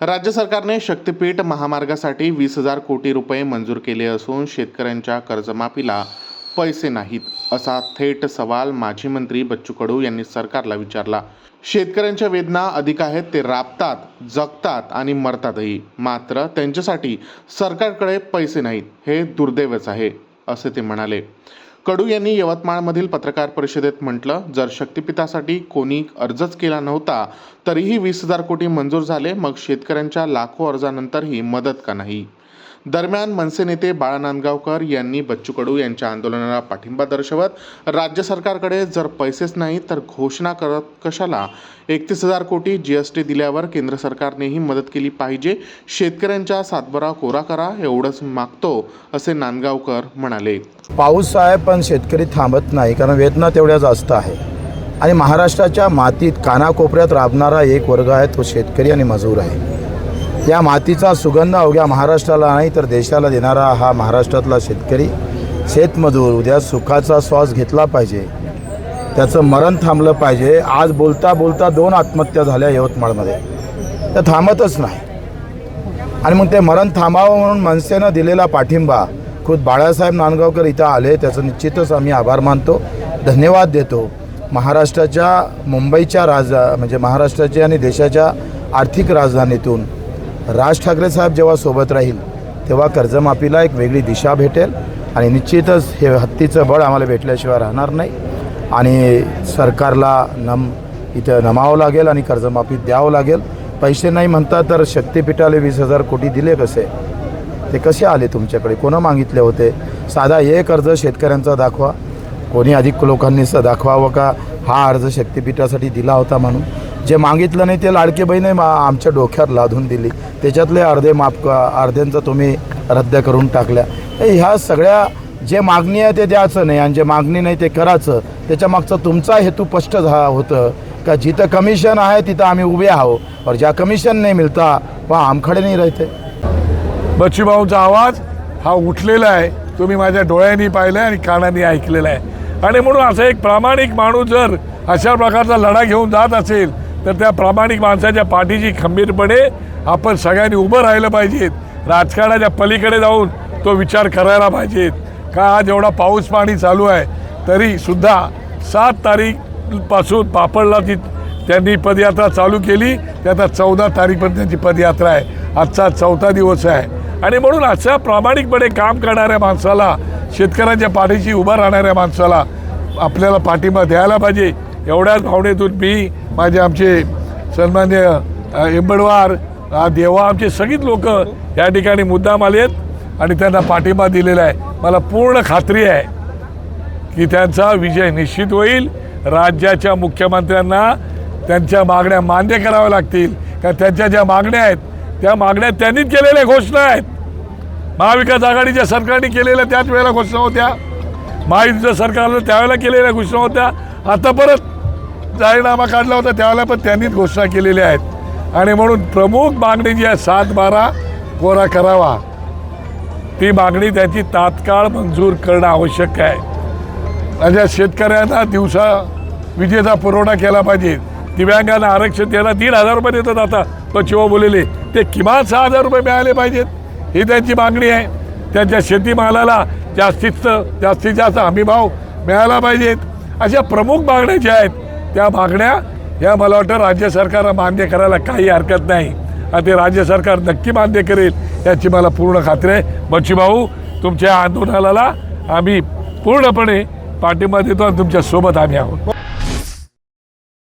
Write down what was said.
राज्य सरकारने शक्तीपीठ महामार्गासाठी वीस हजार कोटी रुपये मंजूर केले असून शेतकऱ्यांच्या कर्जमाफीला पैसे नाहीत असा थेट सवाल माजी मंत्री बच्चू कडू यांनी सरकारला विचारला. शेतकऱ्यांच्या वेदना अधिक आहेत ते राबतात जगतात आणि मरतातही. मात्र त्यांच्यासाठी सरकारकडे पैसे नाहीत हे दुर्दैवच आहे असे ते म्हणाले. कडू यांनी यवतमाळमधील पत्रकार परिषदेत म्हटलं जर शक्तिपीठासाठी कोणी अर्जच केला नव्हता तरीही वीस हजार कोटी मंजूर झाले मग शेतकऱ्यांच्या लाखो अर्जानंतरही मदत का नाही? दरम्यान मनसे नेते बाळा नांदगावकर यांनी बच्चू कडू यांच्या आंदोलनाला पाठिंबा दर्शवत राज्य सरकारकडे जर पैसेच नाही तर घोषणा करत कशाला? एकतीस हजार कोटी जी एस टी दिल्यावर केंद्र सरकारनेही मदत केली पाहिजे. शेतकऱ्यांच्या सातबारा कोरा करा एवढंच मागतो असे नांदगावकर म्हणाले. पाऊस आहे पण शेतकरी थांबत नाही कारण वेदना तेवढ्या जास्त आहे. आणि महाराष्ट्राच्या मातीत कानाकोपऱ्यात राबणारा एक वर्ग आहे तो शेतकरी आणि मजूर आहे. या मातीचा सुगंध अवघ्या महाराष्ट्राला नाही तर देशाला देणारा हा महाराष्ट्रातला शेतकरी शेतमजूर उद्या सुखाचा श्वास घेतला पाहिजे. त्याचं मरण थांबलं पाहिजे. आज बोलता बोलता दोन आत्महत्या झाल्या यवतमाळमध्ये. त्या थांबतच नाही. आणि मग ते मरण थांबावं म्हणून मनसेनं दिलेला पाठिंबा खुद बाळासाहेब नांदगावकर इथं आले त्याचं निश्चितच आम्ही आभार मानतो. धन्यवाद देतो. महाराष्ट्राच्या मुंबईच्या राज म्हणजे महाराष्ट्राच्या आणि देशाच्या आर्थिक राजधानीतून राज ठाकरे साहेब जेव्हा सोबत राहील तेव्हा कर्जमाफीला एक वेगळी दिशा भेटेल आणि निश्चितच हे हत्तीचं बळ आम्हाला भेटल्याशिवाय राहणार नाही. आणि सरकारला नम इथं नमावं लागेल आणि कर्जमाफी द्यावं लागेल. पैसे नाही म्हणता तर शक्तीपीठाला वीस हजार कोटी दिले कसे? ते कसे आले तुमच्याकडे? कोणं मागितले होते? साधा हे कर्ज शेतकऱ्यांचा दाखवा. कोणी अधिक लोकांनी स दाखवावं का? हा अर्ज शक्तीपीठासाठी दिला होता म्हणून. जे मागितलं नाही ते लाडके बहिणी मा आमच्या डोक्यात लादून दिली. त्याच्यातले अर्धे माफ अर्ध्यांचं तुम्ही रद्द करून टाकल्या. हे ह्या सगळ्या जे मागणी आहे ते द्यायचं नाही. आणि जे मागणी नाही ते करायचं. त्याच्या मागचा तुमचा हेतू स्पष्ट झा होतं का जिथं कमिशन आहे तिथं आम्ही उभे आहो और ज्या कमिशन नाही मिळता वा आमखडे नाही राहते. बच्चूभाऊचा आवाज हा उठलेला आहे. तुम्ही माझ्या डोळ्यांनी पाहिलं आहे आणि कानांनी ऐकलेला आहे. आणि म्हणून असं एक प्रामाणिक माणूस जर अशा प्रकारचा लढा घेऊन जात असेल तर त्या प्रामाणिक माणसाच्या पाठीशी खंबीरपणे आपण सगळ्यांनी उभं राहिलं पाहिजेत. राजकारणाच्या पलीकडे जाऊन तो विचार करायला पाहिजेत. का आज एवढा पाऊस पाणी चालू आहे तरीसुद्धा सात तारीखपासून पापडला ती त्यांनी पदयात्रा चालू केली. ते आता चौदा तारीखपर्यंत त्यांची पदयात्रा आहे. आजचा चौथा दिवस आहे. आणि म्हणून अशा प्रामाणिकपणे काम करणाऱ्या माणसाला शेतकऱ्यांच्या पाठीशी उभं राहणाऱ्या माणसाला आपल्याला पाठिंबा द्यायला पाहिजे. एवढ्याच भावनेतून मी माझे आमचे सन्मान्य इंबडवार एंबडवार देवा आमचे सगळीच लोक या ठिकाणी मुद्दाम आलेत आणि त्यांना पाठिंबा दिलेला आहे. मला पूर्ण खात्री आहे की त्यांचा विजय निश्चित होईल. राज्याच्या मुख्यमंत्र्यांना त्यांच्या मागण्या मान्य कराव्या लागतील. का त्यांच्या ज्या मागण्या आहेत त्या मागण्या त्यांनीच केलेल्या घोषणा आहेत. महाविकास आघाडीच्या सरकारने केलेल्या त्याच वेळेला घोषणा होत्या. महायुतीच्या सरकारनं त्यावेळेला केलेल्या घोषणा होत्या. आता परत जाहीरनामा काढला होता त्यावेळेला पण त्यांनीच घोषणा केलेल्या आहेत. आणि म्हणून प्रमुख मागणी जी आहे सात बारा कोरा करावा. ती मागणी त्याची तात्काळ मंजूर करणं आवश्यक आहे. म्हणजे शेतकऱ्यांना दिवसा विजेचा पुरवठा केला पाहिजे. दिव्यांगांना आरक्षण द्यायला दीड हजार रुपये देतात आता. बच्चूभाऊ बोललेले ते किमान सहा हजार रुपये मिळाले पाहिजेत. ही त्यांची मागणी आहे. त्यांच्या शेतीमालाला जास्तीत जास्तीत जास्त हमीभाव मिळाला पाहिजेत. अशा प्रमुख मागण्या ज्या आहेत त्या मागण्या या मला वाटतं राज्य सरकारला मान्य करायला काही हरकत नाही. आणि ते राज्य सरकार नक्की मान्य करेल याची मला पूर्ण खात्री आहे. बच्चूभाऊ तुमच्या आंदोलनाला आम्ही पूर्णपणे पाठिंबा देतो आणि तुमच्यासोबत आम्ही आहोत.